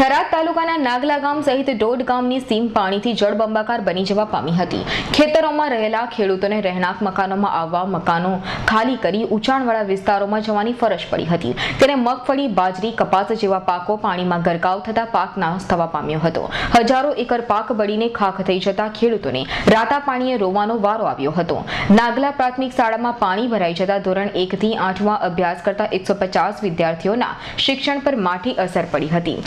થરાદ તાલુકાના નાગલા ગામ સહિત દોઢ ગામની સીમ પાણીથી જળબંબાકાર બની જવા પામી હતી. ખેતરોમાં રહેલા ખેડૂતોને રહેણાંક મકાનોમાં આવવા મકાનો ખાલી કરી ઊંચાણવાળા વિસ્તારોમાં જવાની ફરજ પડી હતી. તેને મગફળી, બાજરી, કપાસ જેવા પાકો પાણીમાં ગરકાવ થતા પાક નાશ થવા પામ્યો હતો. હજારો એકર પાક બળીને ખાખ થઈ જતા ખેડૂતોને રાતા પાણીએ રોવાનો વારો આવ્યો હતો. નાગલા પ્રાથમિક શાળામાં પાણી ભરાઈ જતા ધોરણ એક થી આઠમાં અભ્યાસ કરતા એકસો વિદ્યાર્થીઓના શિક્ષણ પર માઠી અસર પડી હતી.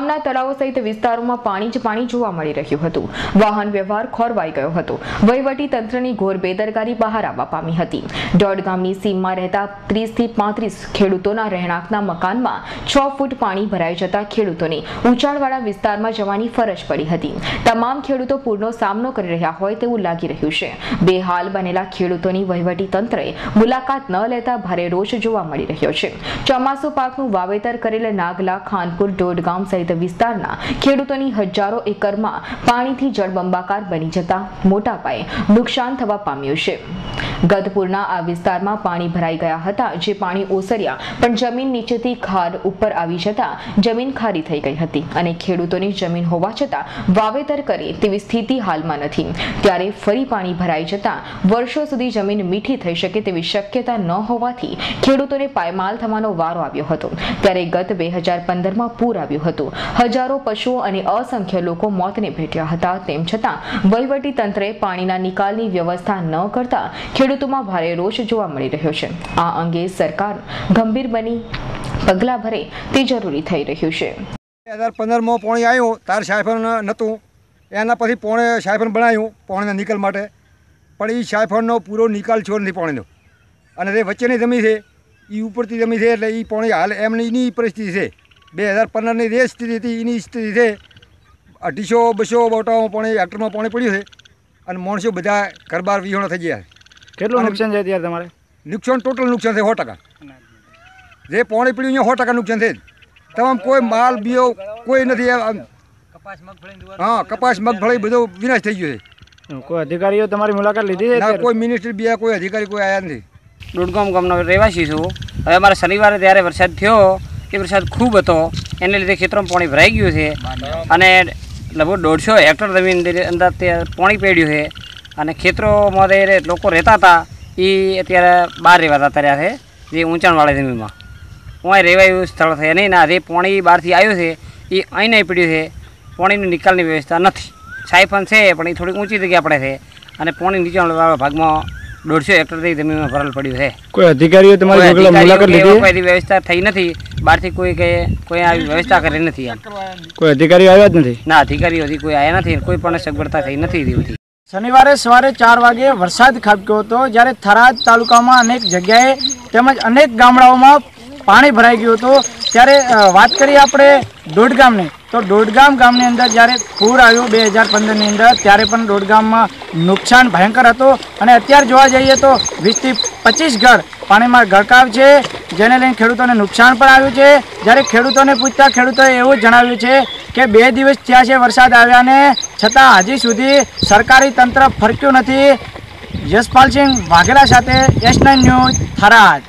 ગામના તળાવો સહિત વિસ્તારોમાં પાણી જ પાણી જોવા મળી રહ્યું હતું. વાહન વ્યવહાર ખોરવાઈ ગયો હતો. વહીવટી તંત્રની ઘોર બેદરકારી બહાર આવવા પામી હતી. દોઢ ગામની સીમમાં રહેતા ત્રીસથી પાંત્રીસ ખેડૂતોના રહેણાંકના મકાનમાં છ ફૂટ પાણી ભરાઈ જતા ખેડૂતોને ઊંચાણવાળા વિસ્તારમાં જવાની ફરજ પડી હતી. તમામ ખેડૂતો પૂરનો સામનો કરી રહ્યા હોય તેવું લાગી રહ્યું છે. બેહાલ બનેલા ખેડૂતોની વહીવટી તંત્રએ મુલાકાત ન લેતા ભારે રોષ જોવા મળી રહ્યો છે. ચોમાસુ પાકનું વાવેતર કરેલ નાગલા, ખાનપુર દોડ ગામ સહિત વિસ્તારના ખેડૂતોની હજારો એકરમાં પાણીથી જળબંબાકાર બની જતા મોટા પાયે નુકસાન થવા પામ્યું છે. ગતપુરના આ વિસ્તારમાં પાણી ભરાઈ ગયા હતા, જે પાણી ઓસર્યા, પણ જમીન નીચેથી ખાડ ઉપર આવી જતા જમીન ખારી થઈ ગઈ હતી અને ખેડૂતોની જમીન હોવા છતાં વાવેતર કરે તેવી સ્થિતિ હાલમાં નથી. ત્યારે ફરી પાણી ભરાઈ જતા વર્ષો સુધી જમીન મીઠી થઈ શકે તેવી શક્યતા ન હોવાથી ખેડૂતોને પાયમાલ થવાનો વારો આવ્યો હતો. ત્યારે ગત બે હજાર પંદરમાં પૂર આવ્યું હતું. હજારો પશુઓ અને અસંખ્ય લોકો મોતને ભેટ્યા હતા. તેમ છતાં વહીવટી તંત્રે પાણીના નિકાલની વ્યવસ્થા ન કરતા ખેડૂતોમાં ભારે રોષ જોવા મળી રહ્યો છે. આ અંગે સરકાર ગંભીર બની, પગલાં ભરે તે જરૂરી થઈ રહ્યું છે. બે હજાર પંદરમાં પોણી આવ્યું તાર સાયફન નહોતું એના પછી પોણે સાયફન બનાવ્યું પોણીના નિકાલ માટે. પણ એ સાયફનનો પૂરો નિકાલ છોડ નથી પોણીનો. અને તે વચ્ચેની જમીન છે એ ઉપરથી જમીન છે, એટલે એ પોણી હાલ એમની એની પરિસ્થિતિ છે. બે હજાર પંદરની જે સ્થિતિ હતી એની સ્થિતિ છે, અઢીસો બસો બોટામાં પાણી, હેક્ટરમાં પાણી પડ્યું છે. અને માણસો બધા ઘરબાર વિહોણા થઈ ગયા કેટલું નુકસાન છે અત્યારે તમારે? નુકસાન ટોટલ નુકસાન છે સો ટકા. જે પોણી પીડ્યું અહીંયા સો ટકા નુકસાન છે તમામ કોઈ માલ બીઓ કોઈ નથી હા કપાસ મગફળી બધો વિનાશ થઈ ગયો છે. કોઈ અધિકારીઓ તમારી મુલાકાત લીધી છે? કોઈ મિનિસ્ટર બીજા કોઈ અધિકારી કોઈ આવ્યા નથી. ડોડગામ ગામનો રહેવાસી છું. હવે અમારે શનિવારે ત્યારે વરસાદ થયો એ વરસાદ ખૂબ હતો. એને લીધે ખેતરોમાં પાણી ભરાઈ ગયું છે. અને લગભગ દોઢસો હેક્ટર જમીન અંદર તે પાણી પડ્યું છે. અને ખેતરોમાં તે લોકો રહેતા હતા એ અત્યારે બહાર રહેવા હતા રહ્યા છે જે ઊંચાણવાળી જમીનમાં. હું રહેવા એવું સ્થળ છે નહીં ના જે પાણી બહારથી આવ્યું છે એ અહીં નહીં પડ્યું છે. પાણીની નિકાલની વ્યવસ્થા નથી. સાયફન છે પણ એ થોડીક ઊંચી જગ્યા પડે છે. અને પાણી નીચાણવાળા ભાગમાં દોઢસો હેક્ટરથી જમીનમાં ભરલ પડ્યું છે. કોઈ અધિકારીઓ તમારી મુલાકાત લીધી? કોઈ વ્યવસ્થા થઈ નથી. બહારથી કોઈ કે કોઈ આવી વ્યવસ્થા કરી નથી કોઈ અધિકારીઓ આવ્યા જ નથી? ના અધિકારીઓ હજી કોઈ આવ્યા નથી. કોઈ પણ સગવડતા થઈ નથી શનિવારે સવારે ચાર વાગે વરસાદ ખાબક્યો હતો, જ્યારે થરાદ તાલુકામાં અનેક જગ્યાએ તેમજ અનેક ગામડાઓમાં પાણી ભરાઈ ગયું હતું. ત્યારે વાત કરીએ આપણે દોડગામની. તો દોડગામ ગામની અંદર જ્યારે પૂર આવ્યું બે હજાર પંદરની અંદર, ત્યારે પણ દોડગામમાં નુકસાન ભયંકર હતું. અને અત્યારે જોવા જઈએ તો વીસથી પચીસ ઘર પાણીમાં ગરકાવ છે, જેને લઈને ખેડૂતોને નુકસાન પણ આવ્યું છે. જ્યારે ખેડૂતોને પૂછતા, ખેડૂતોએ એવું જણાવ્યું છે કે બે દિવસ થયા છે વરસાદ આવ્યાને છતાં હજી સુધી સરકારી તંત્ર ફરક્યું નથી. યશપાલસિંહ વાઘેલા સાથે એસ નાઇન ન્યૂઝ થરાદ.